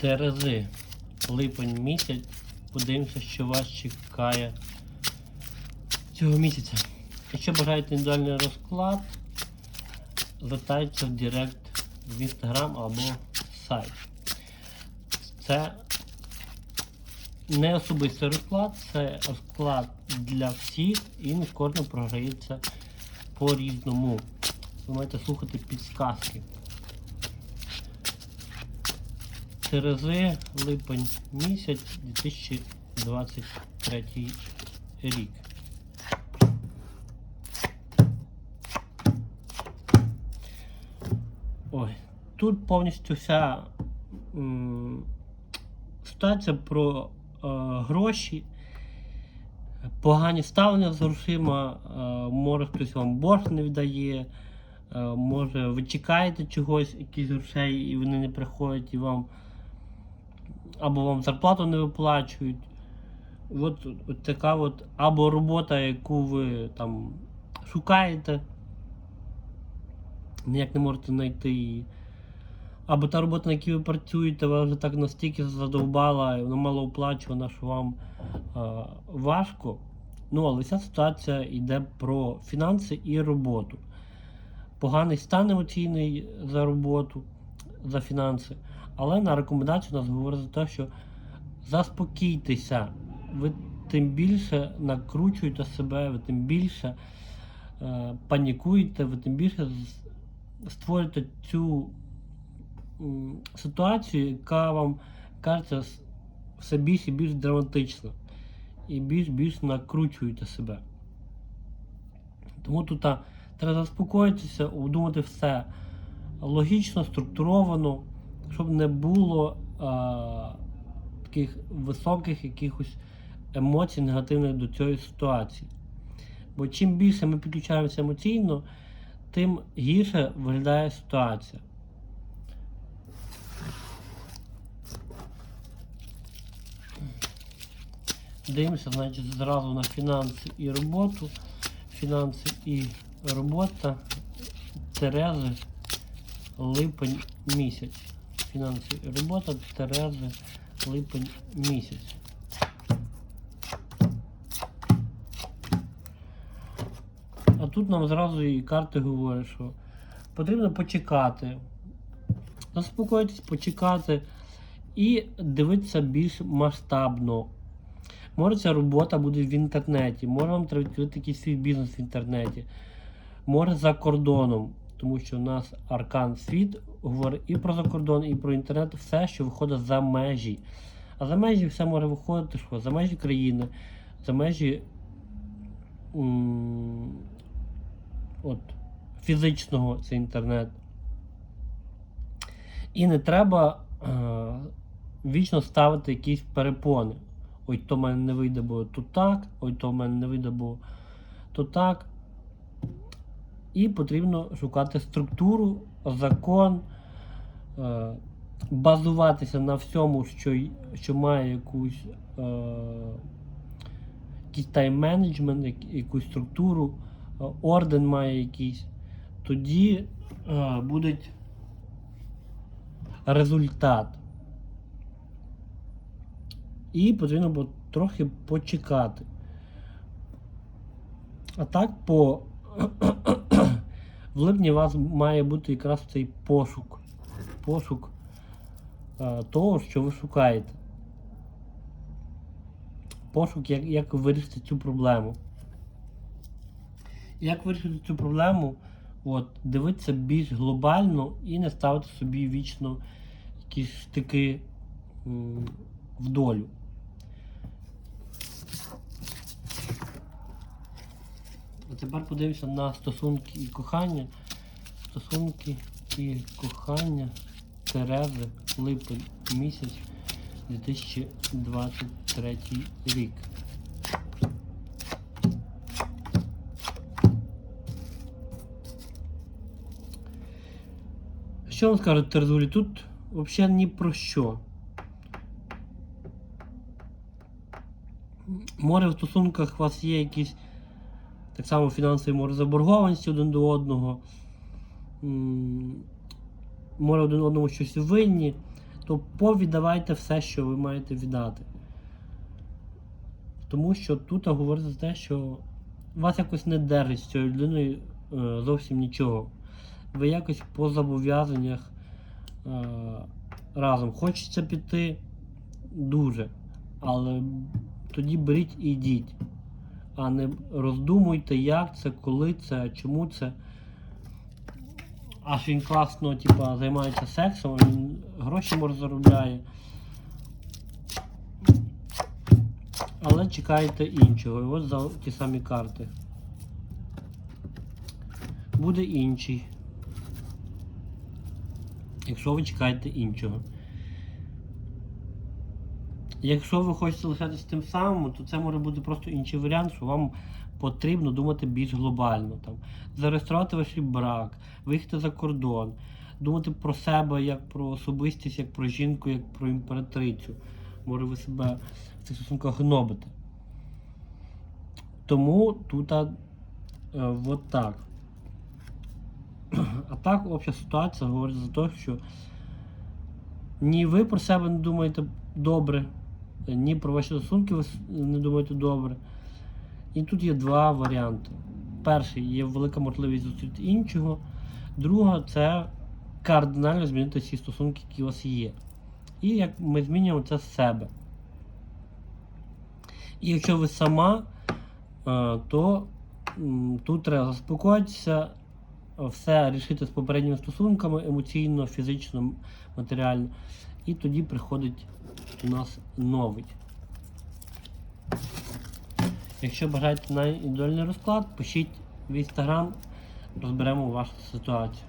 Терези. Липень місяць. Подивимося, що вас чекає цього місяця. Якщо бажаєте індивідуальний розклад, звертайтеся в Директ в Інстаграм або сайт. Це не особистий розклад, це розклад для всіх і кожен програється по-різному. Ви маєте слухати підсказки. Терези, липень місяць 2023 рік. Ой, тут повністю вся ситуація про е, гроші, погані ставлення з грошима, е, може хтось вам борг не віддає, е, може ви чекаєте чогось, якісь грошей, і вони не приходять і вам або вам зарплату не виплачують. От, от така от або робота, яку ви там шукаєте, ніяк не можете знайти її. Або та робота, на якій ви працюєте, вас вже так настільки задовбала, і вона мало оплачувана, що вам е, важко. Ну, але ця ситуація йде про фінанси і роботу. Поганий стан емоційний за роботу, за фінанси. Але на рекомендацію нас говорить за те, що заспокійтеся, ви тим більше накручуєте себе, ви тим більше е, панікуєте, ви тим більше створюєте цю м, ситуацію, яка вам кажеться все більш і більш драматична. І більш більш накручуєте себе. Тому тут а, треба заспокоїтися, обдумати все логічно, структуровано, щоб не було а, таких високих якихось емоцій негативних до цієї ситуації. Бо чим більше ми підключаємося емоційно, тим гірше виглядає ситуація. Дивимося, значить, зразу на фінанси і роботу. Фінанси і робота. Терези, липень місяць. Фінанси робота, Терези, липень місяць. А тут нам зразу і карти говорять, що потрібно почекати. Заспокоїтись, почекати і дивитися більш масштабно. Може ця робота буде в інтернеті, може вам треба відкрити якийсь свій бізнес в інтернеті, може за кордоном, тому що в нас аркан світ говорить і про закордон, і про інтернет, все, що виходить за межі. А за межі все може виходити, що за межі країни, за межі от, фізичного це інтернет. І не треба е, вічно ставити якісь перепони. Ой, то в мене не вийде, бо то так, ой, то в мене не вийде, бо то так. І потрібно шукати структуру, закон, е, базуватися на всьому, що, що має якусь, е, якийсь тайм-менеджмент, якусь структуру, е, орден має якийсь. Тоді буде результат. І потрібно було трохи почекати. А так по в липні у вас має бути якраз цей пошук. Пошук е, того, що ви шукаєте. Пошук, як, як вирішити цю проблему. Як вирішити цю проблему? От, дивитися більш глобально і не ставити собі вічно якісь штики в долю. А тепер подивимося на стосунки і кохання. Стосунки і кохання Терези, липень місяць 2023 рік. Що вам скажуть Терзулі? Тут взагалі ні про що. Може в стосунках у вас є якісь так само фінансові може заборгованості один до одного. Може один одному щось винні. то повіддавайте все, що ви маєте віддати. Тому що тут говориться за те, що вас якось не держить з цією людиною е, зовсім нічого. Ви якось по зобов'язаннях е, разом. Хочеться піти дуже, але тоді беріть і йдіть. А не роздумуйте, як це, коли це, чому це. Аж він класно типа, займається сексом, він гроші може заробляє. Але чекайте іншого. І ось за ті самі карти. Буде інший. Якщо ви чекаєте іншого. Якщо ви хочете лишатися тим самим, то це може бути просто інший варіант, що вам потрібно думати більш глобально. Там, зареєструвати ваш брак, виїхати за кордон, думати про себе як про особистість, як про жінку, як про імператрицю. Може ви себе в цих стосунках гнобите. Тому тут а, е, от так. А так обща ситуація говорить за те, що ні ви про себе не думаєте добре, ні про ваші стосунки ви не думаєте добре. І тут є два варіанти. Перший є велика можливість зустріти іншого. Друга це кардинально змінити всі стосунки, які у вас є. І як ми змінюємо це з себе. І якщо ви сама, е, то тут треба заспокоїтися, все рішити з попередніми стосунками емоційно, фізично, матеріально. І тоді приходить нас новий. Якщо бажаєте на індивідуальний розклад, пишіть в інстаграм, розберемо вашу ситуацію.